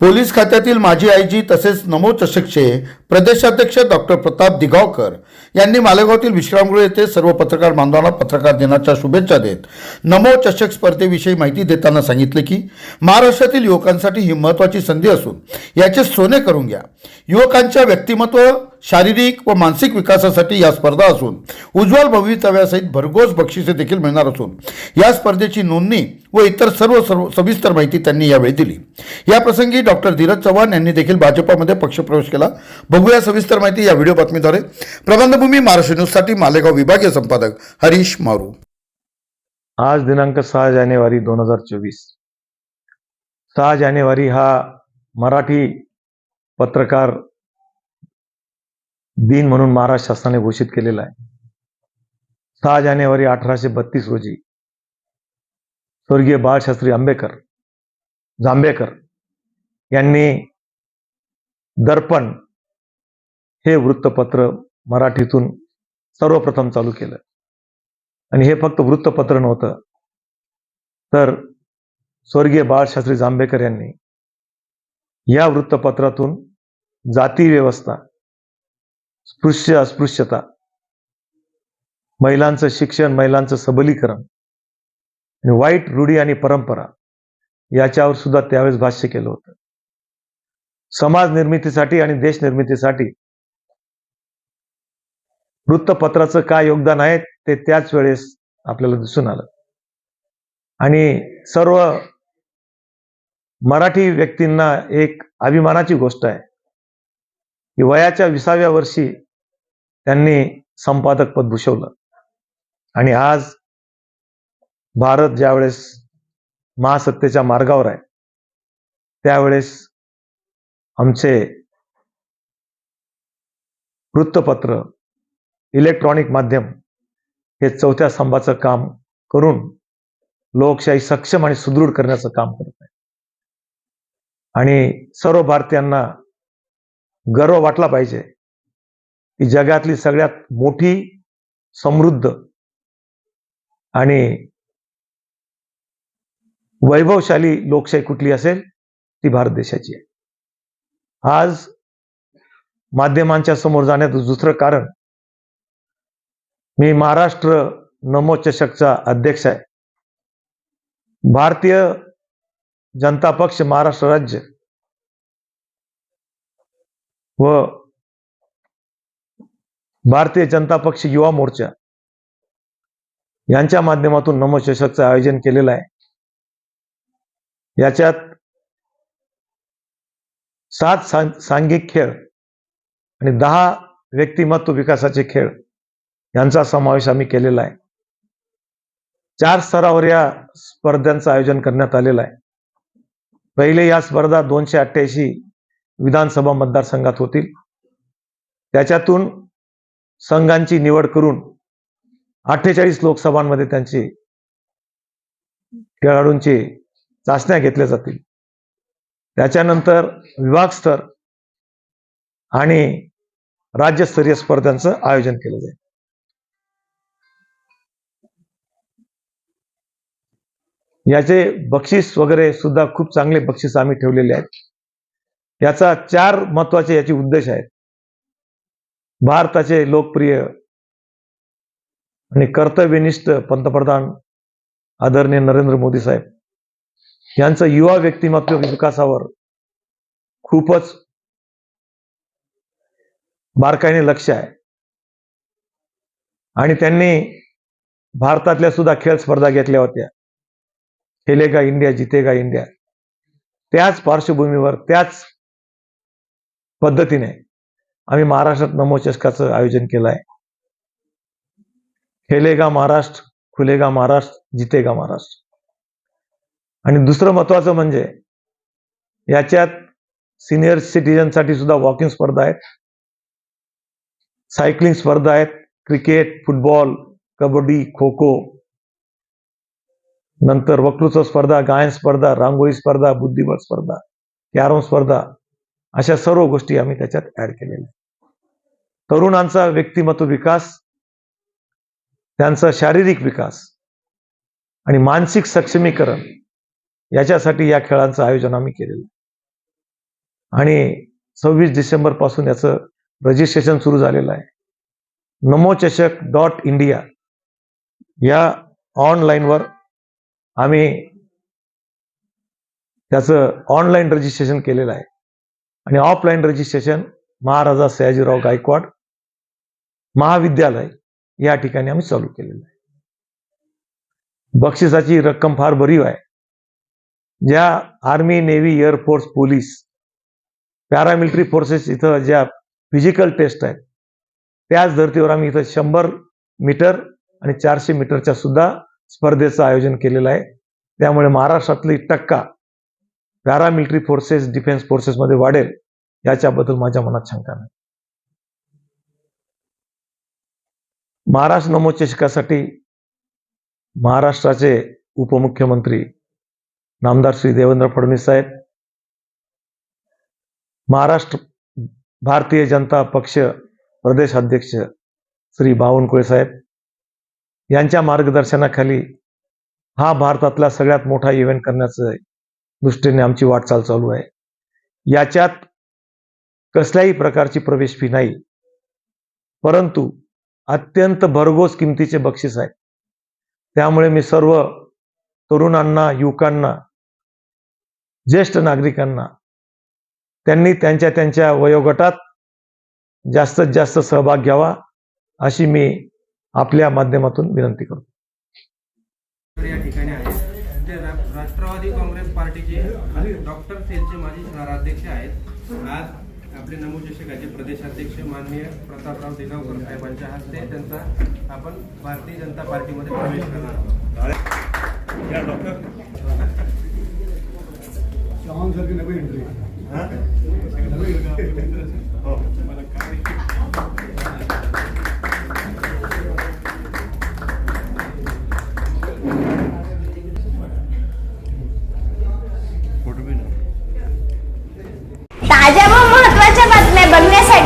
Police खात्यातील माजी IG तसेच नमो चषकचे प्रदेशाध्यक्ष डॉक्टर प्रताप दिगावकर यांनी मालेगावतील विश्रामगृह येथे सर्व पत्रकार बांधवांना पत्रकार दिनाच्या शुभेच्छा देत नमो चषक स्पर्धेविषयी माहिती देताना सांगितले की महाराष्ट्रातील युवकांसाठी ही महत्त्वाची संधी असून याचे सोने करून घ्या. युवकांच्या व्यक्तिमत्व शारीरिक व मानसिक विकासासाठी या स्पर्धा असून उज्ज्वल भवितव्यासहित भरघोस बक्षिसे देखील मिळणार असून या स्पर्धेची नोंदणी व इतर सर्व सर्व सविस्तर माहिती त्यांनी यावेळी दिली. या प्रसंगी डॉक्टर धीरज चव्हाण यांनी देखील भाजपामध्ये पक्षप्रवेश केला. बघूया सविस्तर माहिती या व्हिडिओ बातमीद्वारे. प्रबंधभूमी महाराष्ट्र न्यूजसाठी मालेगाव विभागीय संपादक हरीश मारू. आज दिनांक सहा जानेवारी दोन हजार चोवीस. सहा जानेवारी हा मराठी पत्रकार दिन म्हणून महाराष्ट्र शासनाने घोषित केलेला आहे. सहा जानेवारी अठराशे बत्तीस रोजी स्वर्गीय बाळशास्त्री आंबेकर जांभेकर यांनी दर्पण हे वृत्तपत्र मराठीतून सर्वप्रथम चालू केलं. आणि हे फक्त वृत्तपत्र नव्हतं तर स्वर्गीय बाळशास्त्री जांभेकर यांनी या वृत्तपत्रातून जाती व्यवस्था स्पृश्य अस्पृश्यता. महिलांचं शिक्षण महिलांचं सबलीकरण. आणि वाईट रूढी आणि परंपरा याच्यावर सुद्धा त्यावेळेस भाष्य केलं होतं. समाज निर्मितीसाठी आणि देश निर्मितीसाठी वृत्तपत्राचं काय योगदान आहे ते त्याच वेळेस आपल्याला दिसून आलं. आणि सर्व मराठी व्यक्तींना एक अभिमानाची गोष्ट आहे. वयाच्या विसाव्या वर्षी त्यांनी संपादक पद भूषवलं. आणि आज भारत ज्यावेळेस महासत्तेच्या मार्गावर आहे त्यावेळेस आमचे वृत्तपत्र इलेक्ट्रॉनिक माध्यम हे चौथ्या स्तंभाचं काम करून लोकशाही सक्षम आणि सुदृढ करण्याचं काम करत आहे. आणि सर्व भारतीयांना गर्व वाटला पाहिजे. की जगातली सगळ्यात मोठी समृद्ध आणि वैभवशाली लोकशाही कुठली असेल ती भारत देशाची आहे. आज माध्यमांच्या समोर जाण्याचं दुसरं कारण मी महाराष्ट्र नमोचषकचा अध्यक्ष आहे. भारतीय जनता पक्ष महाराष्ट्र राज्य व भारतीय जनता पक्ष युवा मोर्चा यांच्या माध्यमातून नमचषकचं आयोजन केलेलं आहे. याच्यात सात सांग सांघिक खेळ आणि दहा व्यक्तिमत्व विकासाचे खेळ यांचा समावेश आम्ही केलेला आहे. चार स्तरावर या स्पर्धांचं आयोजन करण्यात आलेलं आहे. पहिले या स्पर्धा दोनशे अठ्ठ्याऐंशी विधानसभा मतदारसंघात होतील. त्याच्यातून संघांची निवड करून अठ्ठेचाळीस लोकसभांमध्ये त्यांची खेळाडूंची चाचण्या घेतल्या जातील. त्याच्यानंतर विभागस्तर आणि राज्यस्तरीय स्पर्धांचं आयोजन केलं जाईल. याचे बक्षीस वगैरे सुद्धा खूप चांगले बक्षीस आम्ही ठेवलेले आहेत. याचा चार महत्त्वाचे याचे उद्देश आहेत. भारताचे लोकप्रिय आणि कर्तव्यनिष्ठ पंतप्रधान आदरणीय नरेंद्र मोदी साहेब यांचं युवा व्यक्तिमत्व विकासावर खूपच बारकाईने लक्ष आहे. आणि त्यांनी भारतातल्या सुद्धा खेळ स्पर्धा घेतल्या होत्या. खेलेगा इंडिया जितेगा इंडिया. त्याच पार्श्वभूमीवर त्याच पद्धतीने आम्ही महाराष्ट्रात नमो चषकाचं आयोजन केलं आहे खेलेगा महाराष्ट्र खुलेगा महाराष्ट्र जितेगा महाराष्ट्र. आणि दुसरं महत्वाचं म्हणजे याच्यात सिनियर सिटीजनसाठी सुद्धा वॉकिंग स्पर्धा आहेत. सायकलिंग स्पर्धा आहेत. क्रिकेट फुटबॉल कबड्डी खो खो नंतर वक्तृत्व स्पर्धा गायन स्पर्धा रांगोळी स्पर्धा बुद्धिबळ स्पर्धा कॅरम स्पर्धा अशा सर्व गोष्टी आम्ही त्याच्यात ऍड केलेल्या तरुणांचा व्यक्तिमत्व विकास त्यांचा शारीरिक विकास आणि मानसिक सक्षमीकरण याच्यासाठी या खेळांचं आयोजन आम्ही केलेलं आणि सव्वीस डिसेंबरपासून याचं रजिस्ट्रेशन सुरू झालेलं आहे. नमोचषक डॉट इंडिया या ऑनलाईनवर आम्ही त्याचं ऑनलाईन रजिस्ट्रेशन केलेलं आहे. आणि ऑफलाईन रजिस्ट्रेशन महाराजा सयाजीराव गायकवाड महाविद्यालय या ठिकाणी आम्ही चालू केलेलं आहे. बक्षिसाची रक्कम फार भरीव आहे. ज्या army navy air force police paramilitary forces इथं ज्या फिजिकल टेस्ट आहेत त्याच धर्तीवर आम्ही इथं शंभर मीटर आणि चारशे मीटरच्या सुद्धा स्पर्धेचं आयोजन केलेलं आहे. त्यामुळे महाराष्ट्रातली टक्का पॅरामिलिटरी फोर्सेस डिफेन्स फोर्सेसमध्ये वाढेल याच्याबद्दल माझ्या मनात शंका नाही. महाराष्ट्र नमो महाराष्ट्राचे उपमुख्यमंत्री नामदार श्री देवेंद्र फडणवीस साहेब महाराष्ट्र भारतीय जनता पक्ष प्रदेश अध्यक्ष श्री बावनकुळे साहेब यांच्या मार्गदर्शनाखाली हा भारतातला सगळ्यात मोठा इव्हेंट करण्याचं दृष्टीने आमची वाटचाल चालू आहे. याच्यात कसल्याही प्रकारची प्रवेश फी नाही. परंतु अत्यंत भरघोस किमतीचे बक्षीस आहे. त्यामुळे मी सर्व तरुणांना युवकांना ज्येष्ठ नागरिकांना त्यांनी त्यांच्या त्यांच्या वयोगटात जास्तीत जास्त सहभाग घ्यावा अशी मी आपल्या माध्यमातून विनंती करतो. या ठिकाणी आहे. राष्ट्रवादी काँग्रेस पार्टीचे डॉक्टर सेलचे माजी शहराध्यक्ष आहेत. आज आपले नमोचषकाचे शिक्षकाचे प्रदेशाध्यक्ष माननीय प्रतापराव देगावकर साहेबांच्या हस्ते त्यांचा आपण भारतीय जनता पार्टीमध्ये प्रवेश करणार आहोत. डॉक्टर.